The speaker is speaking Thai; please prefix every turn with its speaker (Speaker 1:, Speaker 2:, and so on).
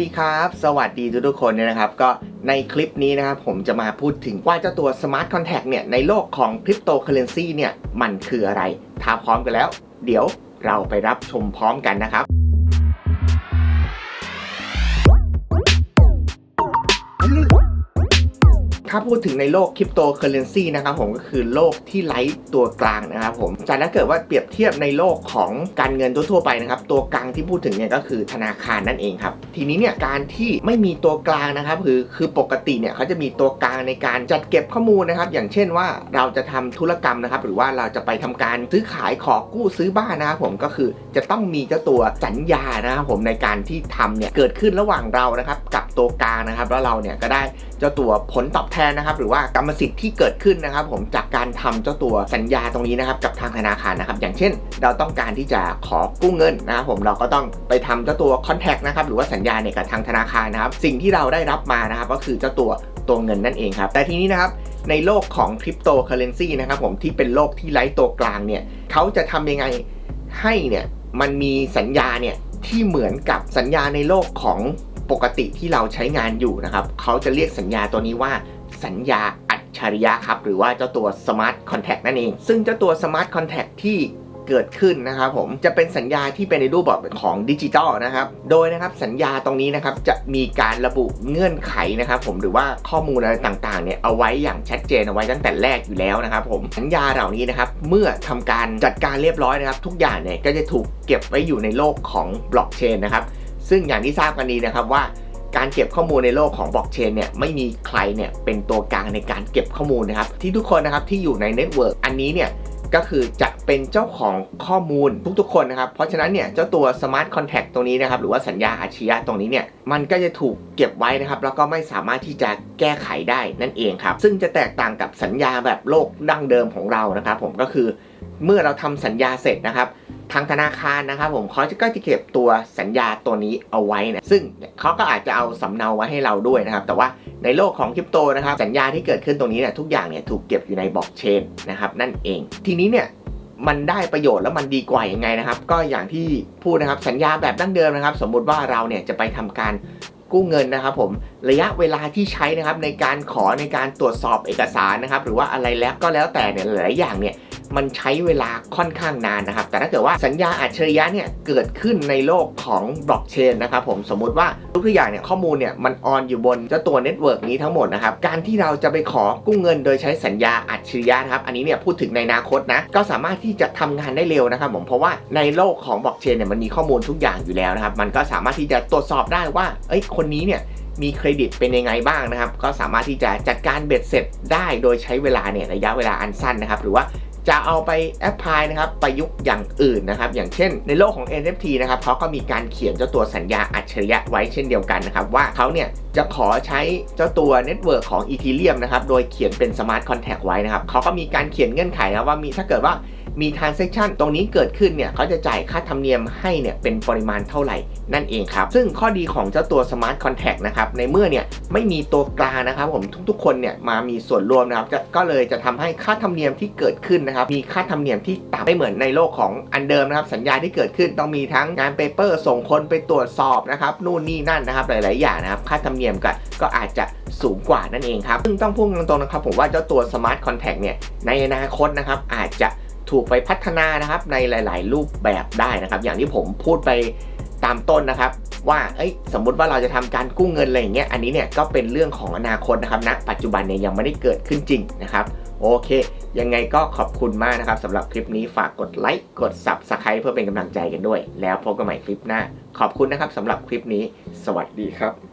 Speaker 1: ดีครับ สวัสดีทุกๆคนเนี่ยนะครับ ก็ในคลิปนี้นะครับ ผมจะมาพูดถึงว่าเจ้าตัว Smart Contact เนี่ย ในโลกของคริปโตเคเรนซีเนี่ย มันคืออะไร ถ้าพร้อมกันแล้ว เดี๋ยวเราไปรับชมพร้อมกันนะครับ ถ้าพูดถึงในโลกคริปโตเคอเรนซีนะครับผมก็คือโลกที่ไร้ตัวกลางนะครับผมจากนั้นเกิดว่าเปรียบเทียบในโลกของการเงินทั่วๆไปนะครับตัวกลางที่พูดถึงเนี่ยก็คือธนาคารนั่นเองครับทีนี้เนี่ยการที่ไม่มีตัวกลางนะครับคือคือปกติเนี่ยเขาจะมีตัวกลางในการจัดเก็บข้อมูลนะครับอย่างเช่นว่าเราจะทำธุรกรรมนะครับหรือว่าเราจะไปทำการซื้อขายขอกู้ซื้อบ้านนะครับผมก็คือจะต้องมีเจ้าตัวสัญญานะครับผมในการที่ทำเนี่ยเกิดขึ้นระหว่างเรานะครับกับตัวกลางนะครับแล้วเราเนี่ยก็ได้เจ้าตัวผลตอบแทนนะครับหรือว่ากรรมสิทธิ์ที่เกิดขึ้นนะครับ ผมจากการทำเจ้าตัวสัญญาตรงนี้นะครับกับทางธนาคารนะครับ อย่างเช่น เราต้องการที่จะขอกู้เงินนะครับผมเราก็ต้องไปทำเจ้าตัวคอนแทคนะครับหรือว่าสัญญาเนี่ยกับทางธนาคารนะครับ สิ่งที่เราได้รับมานะครับ ก็คือเจ้าตัวตัวเงินนั่นเองครับแต่ทีนี้นะครับในโลกของคริปโตเคอเรนซีนะครับผมที่เป็นโลกที่ไร้ตัวกลางเนี่ยเขาจะทำยังไงให้เนี่ยมันมีสัญญาเนี่ยที่เหมือนกับสัญญาในโลกของปกติที่เราใช้งานอยู่นะครับ เขาจะเรียกสัญญาตัวนี้ว่า สัญญาอัจฉริยะครับ หรือว่าเจ้าตัว Smart Contract นั่นเอง ซึ่งเจ้าตัว Smart Contract ที่เกิดขึ้นนะครับผมจะเป็นสัญญาที่เป็นในรูปแบบของดิจิตอลนะครับ โดยนะครับสัญญาตรงนี้นะครับจะมีการระบุเงื่อนไขนะครับผมหรือว่าข้อมูลอะไรต่างๆเนี่ยเอาไว้อย่างชัดเจนเอาไว้ตั้งแต่แรกอยู่แล้วนะครับผมสัญญาเหล่านี้นะครับเมื่อทำการจัดการเรียบร้อยนะครับ ทุกอย่างเนี่ยก็จะถูกเก็บไว้อยู่ในโลกของบล็อกเชนนะครับซึ่งอย่างที่ทราบกันดีนะครับว่า การเก็บข้อมูลในโลกของบล็อกเชนเนี่ยไม่มีใครเนี่ยเป็นตัวกลางในการเก็บข้อมูลนะครับที่ทุกคนนะครับที่อยู่ในเน็ตเวิร์กอันนี้เนี่ยก็คือจะเป็นเจ้าของข้อมูลทุกๆคนนะครับ เพราะฉะนั้นเนี่ยเจ้าตัว Smart Contract ตรงนี้นะครับ หรือว่าสัญญาอาชญะตรงนี้เนี่ย มันก็จะถูกเก็บไว้นะครับ แล้วก็ไม่สามารถที่จะแก้ไขได้นั่นเองครับ ซึ่งจะแตกต่างกับสัญญาแบบโลกดั้งเดิมของเรานะครับ ผมก็คือเมื่อเราทำสัญญาเสร็จนะครับ ทางธนาคารนะครับผมเขาจะก็จะเก็บตัวสัญญาตัวนี้เอาไว้นะซึ่งเขาก็อาจจะเอาสำเนาไว้ให้เราด้วยนะครับ แต่ว่าในโลกของคริปโตนะครับสัญญาที่เกิดขึ้นตรงนี้เนี่ยทุกอย่างเนี่ยถูกเก็บอยู่ในบล็อกเชนนะครับนั่นเอง ทีนี้เนี่ยมันได้ประโยชน์แล้วมันดีกว่ายังไงนะครับ ก็อย่างที่พูดนะครับสัญญาแบบดั้งเดิมนะครับ สมมุติว่าเราเนี่ยจะไปทำการกู้เงินนะครับผมระยะเวลาที่ใช้นะครับในการขอในการตรวจสอบเอกสารนะครับ หรือว่าอะไรแล้วก็แล้วแต่เนี่ยหลายอย่างเนี่ย มันใช้เวลาค่อนข้างนานนะครับ แต่ถ้าเกิดว่าสัญญาอัจฉริยะเนี่ยเกิดขึ้นในโลกของบล็อกเชนนะครับผมสมมุติว่าทุกอย่างเนี่ยข้อมูลเนี่ยมันออนอยู่บนเจ้าตัวเน็ตเวิร์กนี้ทั้งหมดนะครับ การที่เราจะไปขอกู้เงินโดยใช้สัญญาอัจฉริยะนะครับ อันนี้เนี่ยพูดถึงในอนาคตนะ ก็สามารถที่จะทำงานได้เร็วนะครับผมเพราะว่าในโลกของบล็อกเชนเนี่ยมันมีข้อมูลทุกอย่างอยู่แล้วนะครับ มันก็สามารถที่จะตรวจสอบได้ว่าเอ้ยคนนี้เนี่ยมีเครดิตเป็นยังไงบ้างนะครับ ก็สามารถที่จะจัดการเบ็ดเสร็จได้โดยใช้เวลาเนี่ยระยะเวลาอันสั้นนะครับ หรือว่า จะเอาไปแอพพลายนะครับประยุกต์อย่างอื่นนะครับ อย่างเช่นในโลกของ NFT นะครับเขาก็มีการเขียนเจ้าตัวสัญญาอัจฉริยะไว้เช่นเดียวกันนะครับ ว่าเขาเนี่ย จะขอใช้เจ้าตัวเน็ตเวิร์กของ Ethereum นะครับ โดยเขียนเป็น Smart Contract ไว้นะครับเขาก็มีการเขียนเงื่อนไขนะว่ามีถ้าเกิดว่ามี transaction ตรงนี้เกิดขึ้นเนี่ยเขาจะจ่ายค่าธรรมเนียมให้เนี่ยเป็นปริมาณเท่าไหร่นั่นเองครับ ซึ่งข้อดีของเจ้าตัว Smart Contract นะครับ ในเมื่อเนี่ยไม่มีตัวกลางนะครับผมทุกๆ คนเนี่ยมามีส่วนร่วมนะครับก็เลยจะทำให้ค่าธรรมเนียมที่เกิดขึ้นนะครับ มีค่าธรรมเนียมที่ต่ำไม่เหมือนในโลกของอันเดิมนะครับ สัญญาที่เกิดขึ้นต้องมีทั้งงานเปเปอร์ส่งคนไปตรวจสอบนะครับนู่นนี่นั่นนะครับหลาย ๆ อย่างนะครับค่าธรรมเนียมก็ก็อาจจะสูงกว่านั่นเองครับซึ่งต้องพูดตรงๆนะครับผมว่าเจ้าตัว Smart Contract เนี่ยในอนาคตนะครับอาจจะถูกไปพัฒนานะครับในหลาย ๆ รูปแบบได้นะครับ อย่างที่ผมพูดไปตามต้นนะครับ ว่าเอ้ยสมมุติว่าเราจะทำการกู้เงินอะไรอย่างเงี้ยอันนี้เนี่ยก็เป็นเรื่องของอนาคตนะครับณนะปัจจุบันเนี่ยยังไม่ได้เกิดขึ้นจริงนะครับโอเค ยังไงก็ขอบคุณมากนะครับสำหรับคลิปนี้ฝากกดไลค์กด Subscribe เพื่อเป็นกำลังใจกันด้วย แล้วพบกันใหม่คลิปหน้า ขอบคุณนะครับสำหรับคลิปนี้ สวัสดีครับ